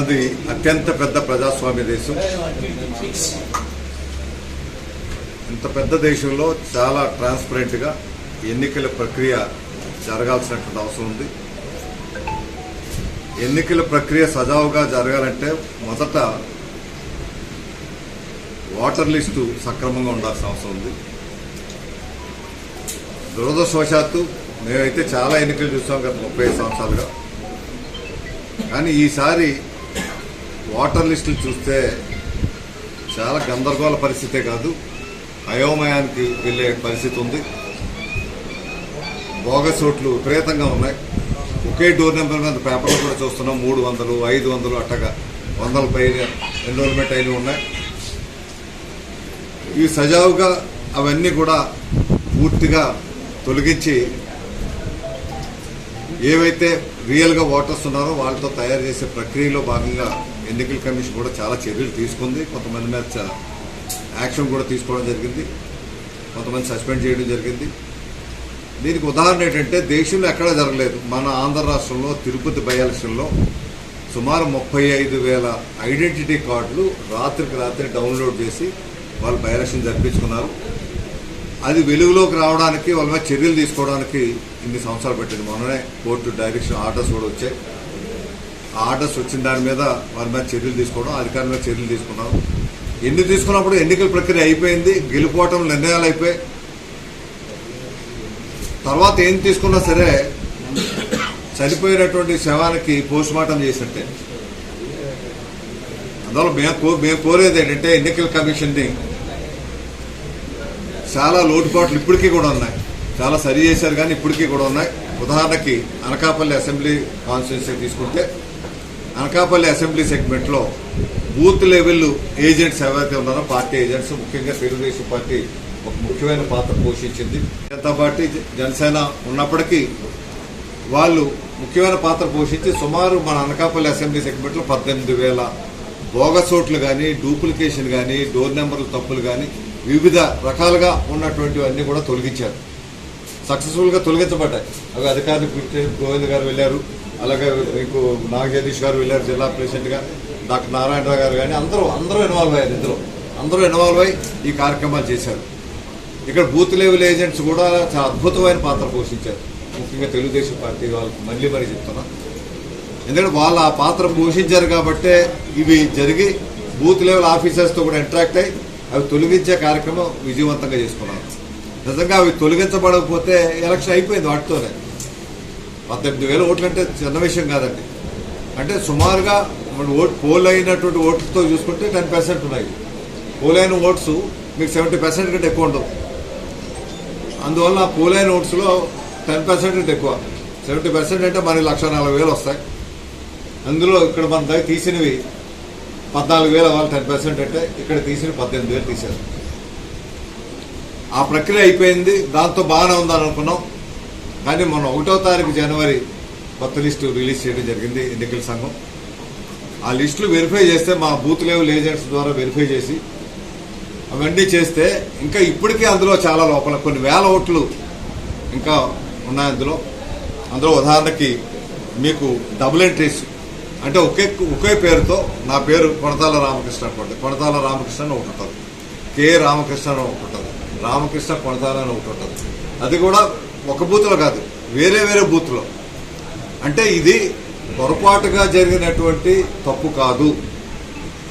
మనది అత్యంత పెద్ద ప్రజాస్వామ్య దేశం. ఇంత పెద్ద దేశంలో చాలా ట్రాన్స్పరెంట్గా ఎన్నికల ప్రక్రియ జరగాల్సినటువంటి అవసరం ఉంది. ఎన్నికల ప్రక్రియ సజావుగా జరగాలంటే మొదట ఓటర్ లిస్టు సక్రమంగా ఉండాల్సిన అవసరం ఉంది. దురదృష్టవశాత్తు మేమైతే చాలా ఎన్నికలు చూసాం గత ముప్పై సంవత్సరాలుగా. కానీ ఈసారి ఓటర్ లిస్టులు చూస్తే చాలా గందరగోళ పరిస్థితే కాదు. అయోమయానికి వెళ్ళే పరిస్థితి ఉంది. బోగస్ ఓట్లు విపరీతంగా ఉన్నాయి. ఒకే డోర్ నెంబర్ మీద పేపర్లు కూడా చూస్తున్నాం. మూడు వందలు ఐదు వందలు అట్టగా వందల పైన ఎన్రోల్మెంట్ అయినవి ఉన్నాయి. ఇవి సజావుగా అవన్నీ కూడా పూర్తిగా తొలగించి ఏవైతే రియల్గా ఓటర్స్ ఉన్నారో వాళ్ళతో తయారు చేసే ప్రక్రియలో భాగంగా ఎన్నికల కమిషన్ కూడా చాలా చర్యలు తీసుకుంది. కొంతమంది మీద యాక్షన్ కూడా తీసుకోవడం జరిగింది. కొంతమంది సస్పెండ్ చేయడం జరిగింది. దీనికి ఉదాహరణ ఏంటంటే దేశంలో ఎక్కడా జరగలేదు. మన ఆంధ్ర రాష్ట్రంలో తిరుపతి బై ఎలక్షన్లో సుమారు ముప్పై ఐదు వేల ఐడెంటిటీ కార్డులు రాత్రికి రాత్రి డౌన్లోడ్ చేసి వాళ్ళు బై ఎలక్షన్ జరిపించుకున్నారు. అది వెలుగులోకి రావడానికి వాళ్ళ మీద చర్యలు తీసుకోవడానికి ఇన్ని సంవత్సరాలు పెట్టింది. మొన్ననే కోర్టు డైరెక్షన్ ఆర్డర్స్ కూడా వచ్చాయి. ఆ ఆర్డర్స్ వచ్చిన దాని మీద వారి మీద చర్యలు తీసుకోవడం అధికారుల మీద చర్యలు తీసుకున్నాం. ఎన్ని తీసుకున్నప్పుడు ఎన్నికల ప్రక్రియ అయిపోయింది గెలుపోవటం నిర్ణయాలు అయిపోయి తర్వాత ఏం తీసుకున్నా సరే చనిపోయినటువంటి శవానికి పోస్ట్ మార్టం చేసినట్టే అందువల్ల మేము మేము కోరేది ఏంటంటే ఎన్నికల కమిషన్ని చాలా లోటుపాట్లు ఇప్పటికీ కూడా ఉన్నాయి. చాలా సరి చేశారు కానీ ఇప్పటికీ కూడా ఉన్నాయి. ఉదాహరణకి అనకాపల్లి అసెంబ్లీ కాన్స్టిట్యున్సీ తీసుకుంటే అనకాపల్లి అసెంబ్లీ సెగ్మెంట్లో బూత్ లెవెల్ ఏజెంట్స్ ఎవరైతే ఉన్నారో పార్టీ ఏజెంట్స్ ముఖ్యంగా తెలుగుదేశం పార్టీ ఒక ముఖ్యమైన పాత్ర పోషించింది. జనతా పార్టీ జనసేన ఉన్నప్పటికీ వాళ్ళు ముఖ్యమైన పాత్ర పోషించి సుమారు మన అనకాపల్లి అసెంబ్లీ సెగ్మెంట్లో పద్దెనిమిది వేల బోగసోట్లు కానీ డూప్లికేషన్ కానీ డోర్ నెంబర్ల తప్పులు కానీ వివిధ రకాలుగా ఉన్నటువంటివన్నీ కూడా తొలగించారు. సక్సెస్ఫుల్గా తొలగించబడ్డాయి. అవి అధికారులు గోవింద్ గారు వెళ్ళారు. అలాగే మీకు నాగజగదీష్ గారు వెళ్ళారు జిల్లా ప్రెసిడెంట్గా. డాక్టర్ నారాయణరావు గారు కానీ అందరూ అందరూ ఇన్వాల్వ్ అయ్యారు ఇందులో. అందరూ ఇన్వాల్వ్ అయ్యి ఈ కార్యక్రమాలు చేశారు. ఇక్కడ బూత్ లెవెల్ ఏజెంట్స్ కూడా చాలా అద్భుతమైన పాత్ర పోషించారు. ముఖ్యంగా తెలుగుదేశం పార్టీ వాళ్ళు మళ్ళీ మరీ చెప్తున్నా. ఎందుకంటే వాళ్ళు ఆ పాత్ర పోషించారు కాబట్టే ఇవి జరిగి బూత్ లెవెల్ ఆఫీసర్స్తో కూడా ఇంటరాక్ట్ అయ్యి అవి తొలగించే కార్యక్రమం విజయవంతంగా చేసుకున్నారు. నిజంగా అవి తొలగించబడకపోతే ఎలక్షన్ అయిపోయింది వాటితోనే. పద్దెనిమిది వేల ఓట్లు అంటే చిన్న విషయం కాదండి. అంటే సుమారుగా మన ఓట్ పోల్ అయినటువంటి ఓట్లతో చూసుకుంటే టెన్ పర్సెంట్ ఉన్నాయి. పోల్ అయిన ఓట్స్ మీకు సెవెంటీ పర్సెంట్ కంటే ఎక్కువ ఉండవు. అందువల్ల పోల్ అయిన ఓట్స్లో టెన్ పర్సెంట్ కంటే ఎక్కువ. సెవెంటీ పర్సెంట్ అంటే మనకి లక్ష నలభై వేలు వస్తాయి. అందులో ఇక్కడ మన దగ్గర తీసినవి పద్నాలుగు వేల వాళ్ళు టెన్ పర్సెంట్ అంటే ఇక్కడ తీసిన పద్దెనిమిది వేలు తీశారు. ఆ ప్రక్రియ అయిపోయింది. దాంతో బాగానే ఉందని అనుకున్నాం కానీ మొన్న ఒకటో తారీఖు జనవరి కొత్త లిస్టు రిలీజ్ చేయడం జరిగింది ఎన్నికల సంఘం. ఆ లిస్టులు వెరిఫై చేస్తే మా బూత్ లెవెల్ ఏజెంట్స్ ద్వారా వెరిఫై చేసి అవన్నీ చేస్తే ఇంకా ఇప్పటికీ అందులో చాలా లోపల కొన్ని వేల ఓట్లు ఇంకా ఉన్నాయి అందులో. అందులో ఉదాహరణకి మీకు డబుల్ ఎంట్రీస్ అంటే ఒకే ఒకే పేరుతో నా పేరు కొనతాల రామకృష్ణ అనుకోండి. కొనతాల రామకృష్ణ అని ఒకటి ఉంటుంది. కే. రామకృష్ణ అని ఒకటి ఉంటుంది. రామకృష్ణ కొనతాల అని ఒకటి ఉంటుంది. అది కూడా ఒక బూత్లో కాదు వేరే వేరే బూత్లో. అంటే ఇది పొరపాటుగా జరిగినటువంటి తప్పు కాదు.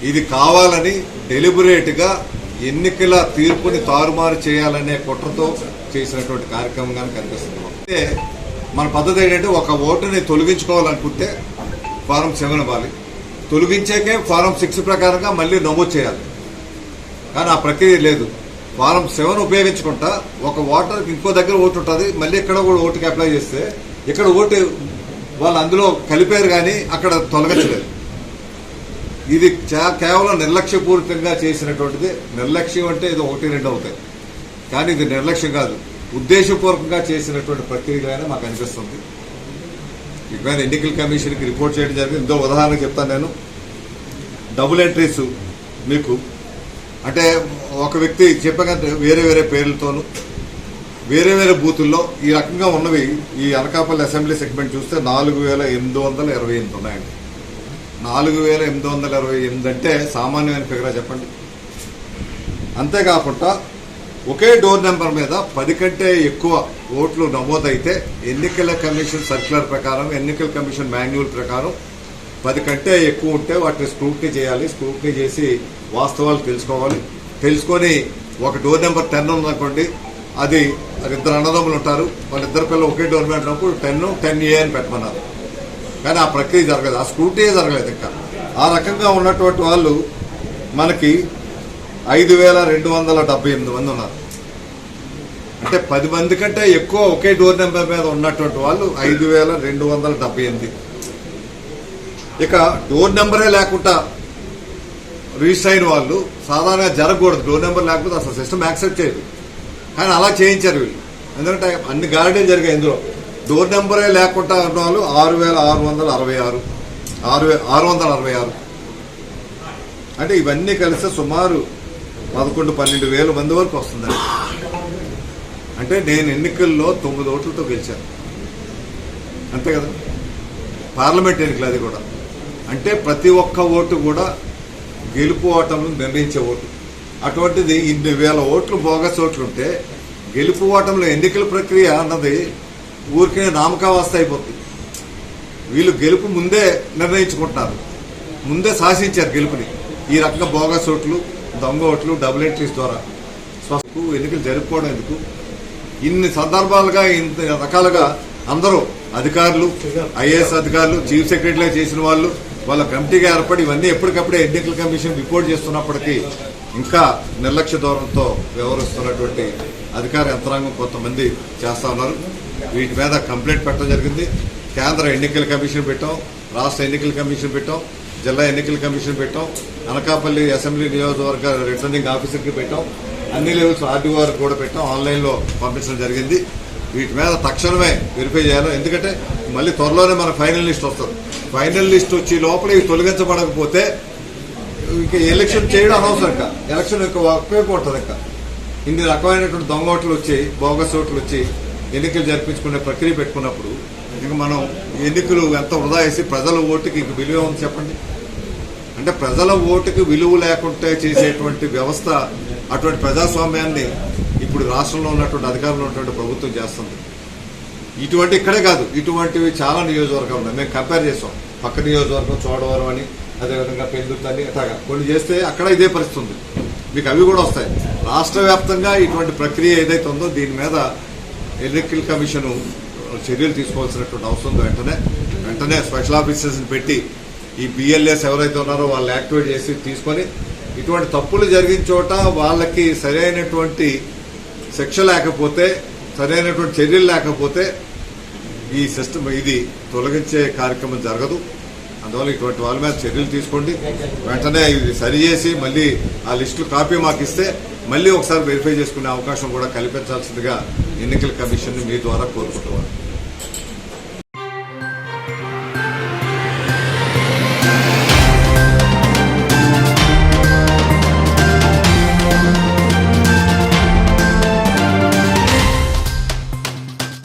ఇది కావాలని డెలిబరేట్గా ఎన్నికల తీర్పుని తారుమారు చేయాలనే కుట్రతో చేసినటువంటి కార్యక్రమంగా కనిపిస్తుంది. అయితే మన పద్ధతి ఏంటంటే ఒక ఓటుని తొలగించుకోవాలనుకుంటే ఫారం సెవెన్ ఇవ్వాలి తొలగించాకే ఫారం సిక్స్ ప్రకారంగా మళ్ళీ నమోదు చేయాలి. కానీ ఆ ప్రక్రియ లేదు. ఫారం సెవెన్ ఉపయోగించుకుంటా ఒక ఓటర్కి ఇంకో దగ్గర ఓటు ఉంటుంది మళ్ళీ ఇక్కడ కూడా ఓటుకి అప్లై చేస్తే ఇక్కడ ఓటు వాళ్ళు అందులో కలిపారు కానీ అక్కడ తొలగించలేదు. ఇది కేవలం నిర్లక్ష్యపూరితంగా చేసినటువంటిది. నిర్లక్ష్యం అంటే ఇది ఒకటి రెండు అవుతాయి. కానీ ఇది నిర్లక్ష్యం కాదు. ఉద్దేశపూర్వకంగా చేసినటువంటి ప్రక్రియగానే మాకు అనిపిస్తుంది. ఇక మీద ఎన్నికల కమిషన్కి రిపోర్ట్ చేయడం జరిగింది. ఇందో ఉదాహరణ చెప్తాను నేను. డబుల్ ఎంట్రీస్ మీకు. అంటే ఒక వ్యక్తి చెప్పగా వేరే వేరే పేర్లతోనూ వేరే వేరే బూతుల్లో ఈ రకంగా ఉన్నవి ఈ అనకాపల్లి అసెంబ్లీ సెగ్మెంట్ చూస్తే నాలుగు వేల ఎనిమిది వందల ఇరవై ఎనిమిది ఉన్నాయండి. నాలుగు వేల ఎనిమిది వందల ఇరవై ఎనిమిది అంటే సామాన్యమైన ఫిగరా చెప్పండి. అంతేకాకుండా ఒకే డోర్ నెంబర్ మీద పది కంటే ఎక్కువ ఓట్లు నమోదైతే ఎన్నికల కమిషన్ సర్క్యులర్ ప్రకారం ఎన్నికల కమిషన్ మాన్యువల్ ప్రకారం పది కంటే ఎక్కువ ఉంటే వాటిని స్క్రూటినీ చేయాలి. స్క్రూటినీ చేసి వాస్తవాలు తెలుసుకోవాలి. తెలుసుకొని ఒక డోర్ నెంబర్ టెన్ ఉందనుకోండి అది ఇద్దరు అన్నదమ్ములు ఉంటారు. వాళ్ళిద్దరు పిల్లలు ఒకే డోర్ పెట్టినప్పుడు టెన్ టెన్ ఏ అని పెట్టమన్నారు. కానీ ఆ ప్రక్రియ జరగదు ఆ స్క్రూటీ జరగలేదు ఇంకా. ఆ రకంగా ఉన్నటువంటి వాళ్ళు మనకి ఐదు వేల రెండు వందల డెబ్బై ఎనిమిది మంది ఉన్నారు. అంటే పది మంది కంటే ఎక్కువ ఒకే డోర్ నెంబర్ మీద ఉన్నటువంటి వాళ్ళు ఐదు వేల రెండు వందల డెబ్బై ఎనిమిది. ఇక డోర్ నెంబరే లేకుండా రిజిస్టర్ అయిన వాళ్ళు సాధారణంగా జరగకూడదు. డోర్ నెంబర్ లేకపోతే అసలు సిస్టమ్ యాక్సెప్ట్ చేయదు కానీ అలా చేయించారు వీళ్ళు. ఎందుకంటే అన్ని గార్డెన్ జరిగాయి ఇందులో. డోర్ నెంబరే లేకుండా ఉన్న వాళ్ళు ఆరు వేల ఆరు వందల అరవై ఆరు. ఆరు వే- ఆరు వందల అరవై ఆరు. అంటే ఇవన్నీ కలిస్తే సుమారు పదకొండు పన్నెండు వేల మంది వరకు వస్తుందండి. అంటే నేను ఎన్నికల్లో తొమ్మిది ఓట్లతో గెలిచాను. అంతే కదా? పార్లమెంట్ ఎన్నికలు అది కూడా. అంటే ప్రతి ఒక్క ఓటు కూడా గెలుపు ఓటములు నిర్ణయించే ఓటు. అటువంటిది ఇన్ని వేల ఓట్లు బోగస్ ఓట్లు ఉంటే గెలుపు ఓటంలో ఎన్నికల ప్రక్రియ అన్నది ఊరికే నామకావస్థ అయిపోతుంది వీళ్ళు గెలుపు ముందే నిర్ణయించుకుంటున్నారు. ముందే శాసించారు గెలుపుని. ఈ రకంగా బోగస్ ఓట్లు దొంగ ఓట్లు డబుల్ ఎంట్రీస్ ద్వారా. స్వస్థకు ఎన్నికలు జరుపుకోవడం ఎందుకు? ఇన్ని సందర్భాలుగా ఇంత రకాలుగా అందరూ అధికారులు ఐఏఎస్ అధికారులు చీఫ్ సెక్రటరీగా చేసిన వాళ్ళు వాళ్ళ కమిటీగా ఏర్పడి ఇవన్నీ ఎప్పటికప్పుడే ఎన్నికల కమిషన్ రిపోర్ట్ చేస్తున్నప్పటికీ ఇంకా నిర్లక్ష్య ధోరణితో వ్యవహరిస్తున్నటువంటి అధికార యంత్రాంగం కొంతమంది చేస్తా ఉన్నారు. వీటి మీద కంప్లైంట్ పెట్టడం జరిగింది. కేంద్ర ఎన్నికల కమిషన్ పెట్టాం రాష్ట్ర ఎన్నికల కమిషన్ పెట్టాం. జిల్లా ఎన్నికల కమిషన్ పెట్టాం. అనకాపల్లి అసెంబ్లీ నియోజకవర్గ రిటర్నింగ్ ఆఫీసర్కి పెట్టాం. అన్ని లెవెల్స్ ఆర్డీఓ వారికి కూడా పెట్టాం. ఆన్లైన్లో పంపించడం జరిగింది. వీటి మీద తక్షణమే వెరిఫై చేయాలి. ఎందుకంటే మళ్ళీ త్వరలోనే మన ఫైనల్ లిస్ట్ వస్తుంది. ఫైనల్ లిస్ట్ వచ్చి లోపల ఇవి తొలగించబడకపోతే ఇక ఎలక్షన్ చేయడం అనవసరం ఇంకా. ఎలక్షన్ యొక్క ఉపయోగం ఉంటుంది ఇంకా. ఇన్ని రకమైనటువంటి దొంగ ఓట్లు వచ్చి బోగస్ ఓట్లు వచ్చి ఎన్నికలు జరిపించుకునే ప్రక్రియ పెట్టుకున్నప్పుడు ఇంకా మనం ఎన్నికలు ఎంత వృధా చేసి ప్రజల ఓటుకి ఇంక విలువ ఉంది చెప్పండి? అంటే ప్రజల ఓటుకి విలువ లేకుంటే చేసేటువంటి వ్యవస్థ అటువంటి ప్రజాస్వామ్యాన్ని ఇప్పుడు రాష్ట్రంలో ఉన్నటువంటి అధికారంలో ఉన్నటువంటి ప్రభుత్వం చేస్తుంది. ఇటువంటి ఇక్కడే కాదు ఇటువంటివి చాలా నియోజకవర్గాలు ఉన్నాయి. మేము కంపేర్ చేసాం. పక్క నియోజకవర్గం చూడవరం అని అదేవిధంగా పెందుర్తి అట్లాగా కొన్ని చేస్తే అక్కడ ఇదే పరిస్థితి ఉంది. మీకు అవి కూడా వస్తాయి. రాష్ట్ర వ్యాప్తంగా ఇటువంటి ప్రక్రియ ఏదైతే ఉందో దీని మీద ఎలక్ట్రికల్ కమిషన్ చర్యలు తీసుకోవాల్సినటువంటి అవసరం ఉంది. వెంటనే వెంటనే స్పెషల్ ఆఫీసర్స్ని పెట్టి ఈ బిఎల్ఎస్ ఎవరైతే ఉన్నారో వాళ్ళు యాక్టివేట్ చేసి తీసుకొని ఇటువంటి తప్పులు జరిగిన చోట వాళ్ళకి సరైనటువంటి శిక్ష లేకపోతే సరైనటువంటి చర్యలు లేకపోతే ఈ సిస్టమ్ ఇది తొలగించే కార్యక్రమం జరగదు. అందువల్ల ఇటువంటి వాళ్ళ మీద చర్యలు తీసుకోండి. వెంటనే ఇది సరి చేసి మళ్ళీ ఆ లిస్టు కాపీ మాకు ఇస్తే మళ్ళీ ఒకసారి వెరిఫై చేసుకునే అవకాశం కూడా కల్పించాల్సిందిగా ఎన్నికల కమిషన్ మీ ద్వారా కోరుకుంటున్నాను